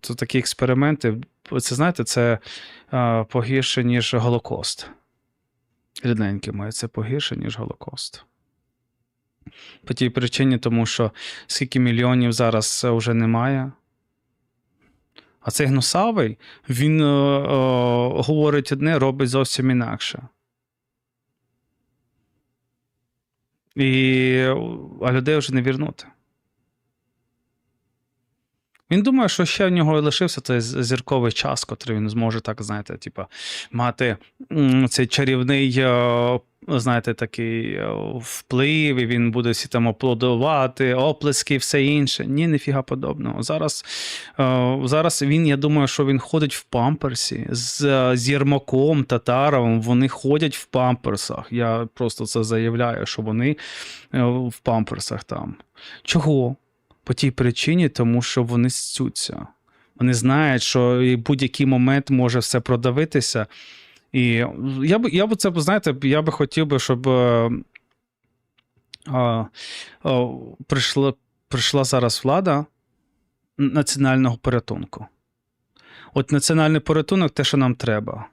Це такі експерименти. Це знаєте, це е, погірше, ніж Голокост. Рідненькі мої, це погірше, ніж Голокост. По тій причині, тому що скільки мільйонів зараз вже немає. А цей гнусавий, він е, е, говорить одне, робить зовсім інакше. І, а людей вже не вірнути. Він думає, що ще в нього лишився той зірковий час, котрий він зможе, так, знаєте, типа, мати цей чарівний, е, знаєте, такий е, вплив, і він буде всі там аплодувати, оплески і все інше. Ні, ніфіга подобного. Зараз, е, зараз він, я думаю, що він ходить в памперсі з, з Єрмаком, Татаровим. Вони ходять в памперсах. Я просто це заявляю, що вони в памперсах там. Чого? По тій причині, тому що вони стються. Вони знають, що і будь-який момент може все продавитися. І я б, я б це, знаєте, я би хотів би, щоб е, а, а, прийшла, прийшла зараз влада національного порятунку. От національний порятунок те, що нам треба.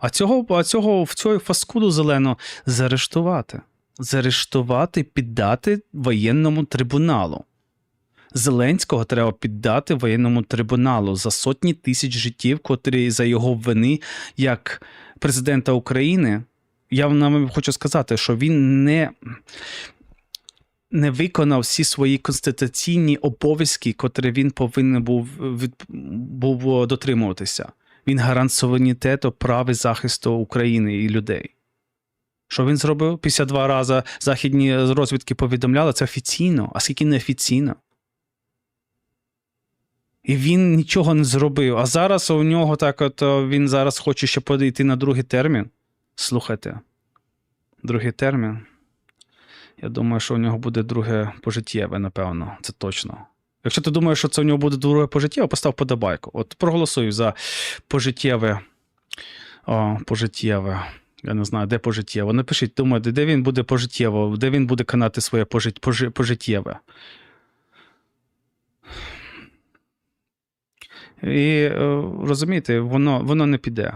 А цього, а цього в цю фаскуду зелену заарештувати. Заарештувати, піддати воєнному трибуналу. Зеленського треба піддати воєнному трибуналу за сотні тисяч життів, котрі за його вини, як президента України. Я вам хочу сказати, що він не, не виконав всі свої конституційні обов'язки, котрі він повинен був, від, був дотримуватися. Він гарант суверенітету, прав і захисту України і людей. Що він зробив? 52 рази західні розвідки повідомляли, це офіційно, а скільки неофіційно. І він нічого не зробив. А зараз у нього так, от він зараз хоче ще подійти на другий термін. Слухайте, другий термін. Я думаю, що у нього буде друге пожиттєве, напевно, це точно. Якщо ти думаєш, що це у нього буде друге пожиттєве, постав подобайку. От проголосуй за пожиттєве. О, пожиттєве. Я не знаю, де пожиттєве. Напишіть, думайте, де він буде пожиттєво, де він буде канати своє пожит- пожиттєве. І е, розумієте, воно, воно не піде.